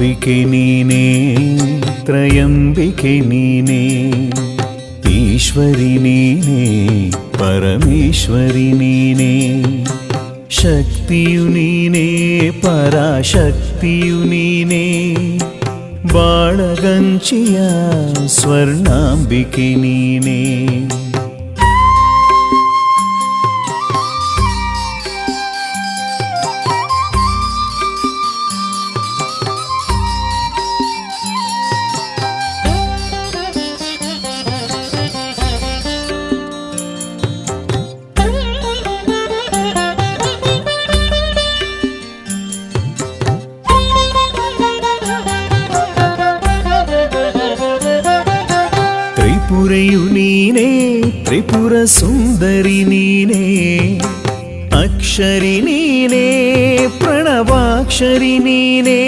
ത്രയംബികെ നീനേ ത്രയംബികെ നീനേ ഈശ്വരി നീനേ പരമേശ്വരി നീനേ ശക്തിയു നീനേ പരാശക്തിയു നീനേ നീനേ. ತ್ರಿಪುರೆಯು ನೀನೇ, ತ್ರಿಪುರ ಸುಂದರಿ ನೀನೇ, ಅಕ್ಷರಿ ನೀನೇ, ಪ್ರಣವಾಕ್ಷರಿ ನೀನೇ,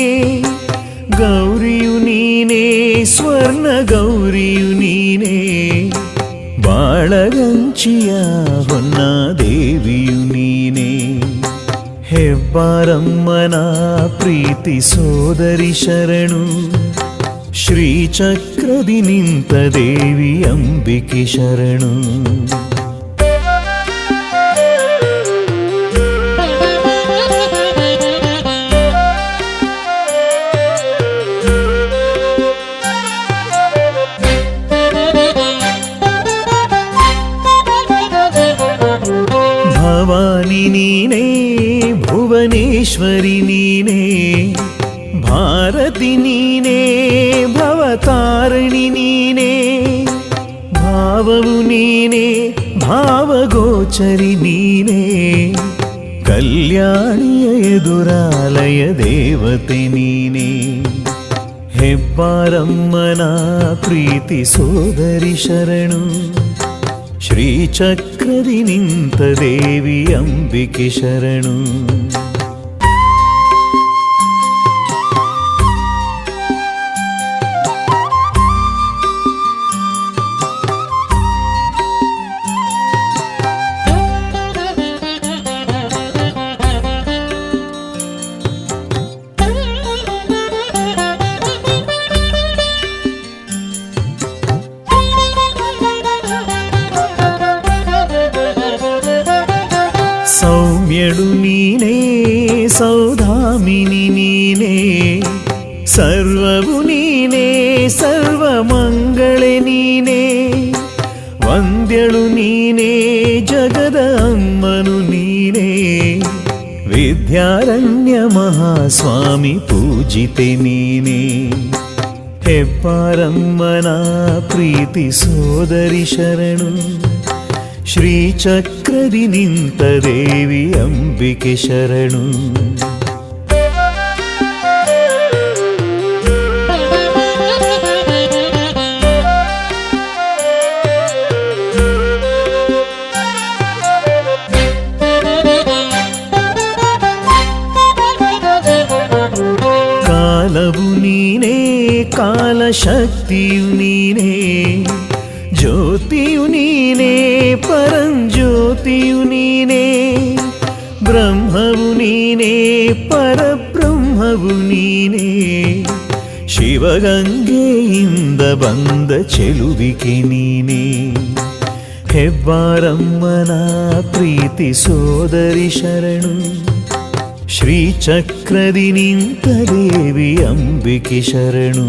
ಗೌರಿಯು ನೀನೇ, ಸ್ವರ್ಣ ಗೌರಿಯು ನೀನೇ, ಬಾಳಗಂಚಿಯ ಹೊನ್ನ ದೇವಿಯು ನೀನೇ, ಹೆಬ್ಬಾರಮ್ಮನ ಪ್ರೀತಿ ಸೋದರಿ ಶರಣು ಶ್ರೀಚಕ್ರದಿ ನಿಂತ ದೇವಿ ಅಂಬಿಕೆ ಶರಣು ಭವಾನಿ ನೀನೇ ಭುವನೇಶ್ವರಿ ನೀನೇ ಭಾರತಿ ನೀನೇ ನೀನೇ ಭಾವಗೋಚರಿ ನೀನೇ ಕಲ್ಯಾಣಿಯ ಎದುರಾಲಯ ದೇವತೆ ನೀನೇ ಹೆಬ್ಬಾರಮ್ಮನ ಪ್ರೀತಿ ಸೋದರಿ ಶರಣು ಶ್ರೀಚಕ್ರದಿ ನಿಂತ ದೇವಿ ಅಂಬಿಕೆ ಶರಣು సౌమ్యడు నీనే సౌధామిని నీనే సర్వము నీనే సర్వమంగళే నీనే వంద్యళు నీనే జగద అమ్మను నీనే విద్యారణ్య మహాస్వామి పూజితే నీనే ಹೆಬ್ಬಾರಮ್ಮನ ಪ್ರೀತಿ ಸೋದರಿ ಶರಣು ಶ್ರೀಚಕ್ರದಿ ನಿಂತ ದೇವಿ ಅಂಬಿಕೆ ಶರಣು ಕಾಲವು ನೀನೇ ಕಾಲಶಕ್ತಿಯು ನೀನೇ ಜ್ಯೋತಿಯು ನೀನೇ ಪರಂಜ್ಯೋತಿಯು ನೀನೇ ಬ್ರಹ್ಮವು ನೀನೇ ಪರಬ್ರಹ್ಮವು ನೀನೇ ಶಿವಗಂಗೆಯಿಂದ ಬಂದ ಚೆಲುವಿಕೆ ನೀನೇ ಹೆಬ್ಬಾರಮ್ಮನ ಪ್ರೀತಿ ಸೋದರಿ ಶರಣು ಶ್ರೀಚಕ್ರದಿ ನಿಂತ ದೇವಿ ಅಂಬಿಕೆ ಶರಣು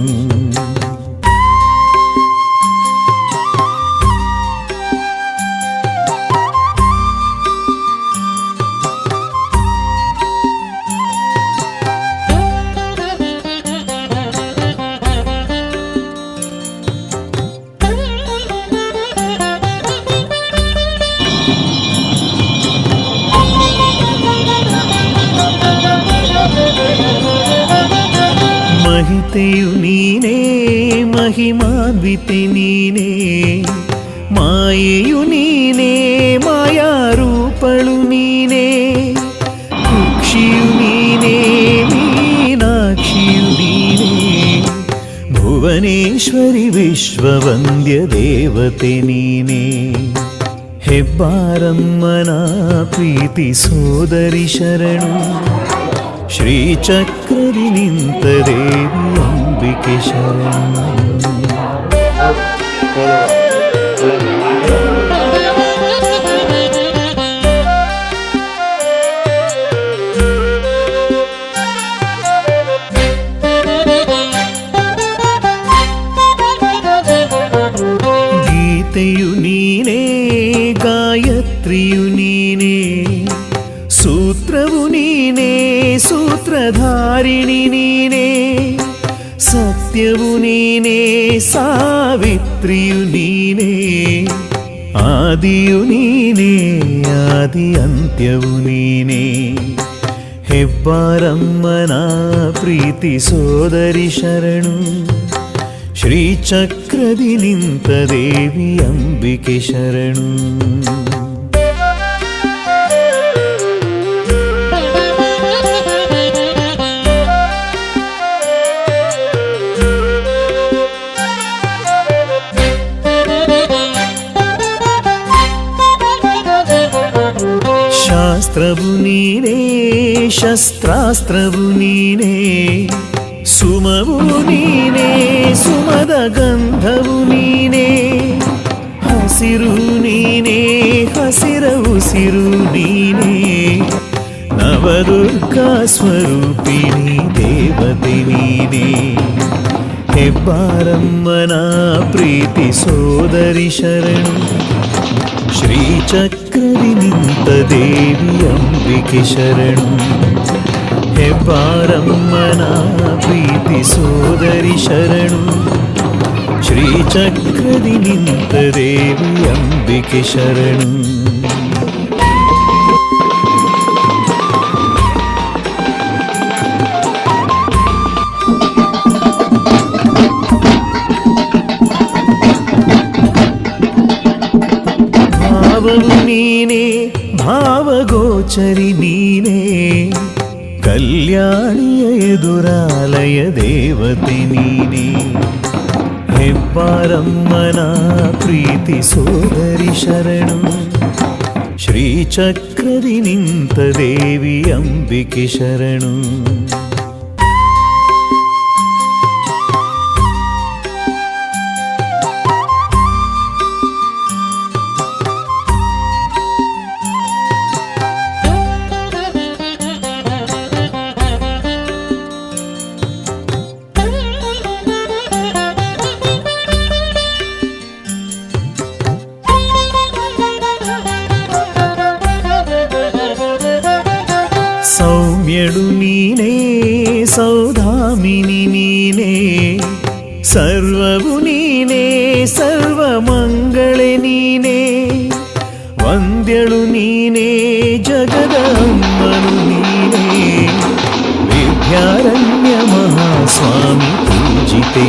ಮಹಿತೆಯು ನೀನೇ ಮಹಿಮಾನ್ವಿತೆ ನೀನೇ ಮಾಯೆಯು ನೀನೇ ಮಾಯಾರೂಪಳು ನೀನೇ ಕುಕ್ಷಿಯು ನೀನೇ ಮೀನಾಕ್ಷಿಯು ನೀನೇ ಭುವನೇಶ್ವರಿ ವಿಶ್ವವಂದ್ಯ ದೇವತೆ ನೀನೇ ಹೆಬ್ಬಾರಮ್ಮನ ಪ್ರೀತಿ ಸೋದರಿ ಶರಣು ಶ್ರೀಚಕ್ರದಿ ನಿಂತ ದೇವಿ ಅಂಬಿಕೆ ಶರಣ ಗೀತೆಯು ನೀನೇ ಗಾಯತ್ರಿಯು ಸತ್ಯವು ನೀನೇ ಸಾವಿತ್ರಿಯು ನೀನೇ ಆದಿಯು ನೀನೇ ಆದಿ ಅಂತ್ಯವು ನೀನೇ ಹೆಬ್ಬಾರಮ್ಮನ ಪ್ರೀತಿ ಸೋದರಿ ಶರಣು ಶ್ರೀಚಕ್ರದಿ ನಿಂತ ದೇವಿ ಅಂಬಿಕೆ ಶರಣು ಶಾಸ್ತ್ರವು ನೀನೇ ಶಸ್ತ್ರಾಸ್ತ್ರವು ನೀನೇ ಸುಮವು ನೀನೇ ಸುಮದ ಗಂಧವು ನೀನೇ ಹಸಿರು ನೀನೇ ಹಸಿರ ಉಸಿರು ನೀನೇ ನವದುರ್ಗಾ ಸ್ವರೂಪಿಣಿ ದೇವತೆ ನೀನೇ ಹೆಬ್ಬಾರಮ್ಮನ ಪ್ರೀತಿ ಸೋದರಿ ಶರಣು ಶ್ರೀಚಕ್ರದಿ ನಿಂತ ದೇವಿ ಅಂಬಿಕೆ ಶರಣು ಹೆಬ್ಬಾರಮ್ಮನ ಪ್ರೀತಿ ಸೋದರಿ ಶರಣು ಶ್ರೀಚಕ್ರದಿ ನಿಂತ ದೇವಿ ಅಂಬಿಕೆ ಶರಣು ಭಾವವು ನೀನೇ ಭಾವಗೋಚರಿ ನೀನೇ ಕಲ್ಯಾಣಿಯ ಎದುರಾಲಯ ದೇವತೆ ನೀನೇ ಹೆಬ್ಬಾರಮ್ಮನ ಪ್ರೀತಿ ಸೋದರಿ ಶರಣು ಶ್ರೀಚಕ್ರದಿ ನಿಂತ ದೇವಿ ಅಂಬಿಕೆ ಶರಣು ಸರ್ವವು ನೀನೇ ಸರ್ವಮಂಗಳೆ ನೀನೇ ವಂದ್ಯಳು ನೀನೇ ಜಗದಂಬನು ನೀನೇ ವಿದ್ಯಾರಣ್ಯ ಮಹಾಸ್ವಾಮಿ ಪೂಜಿತೆ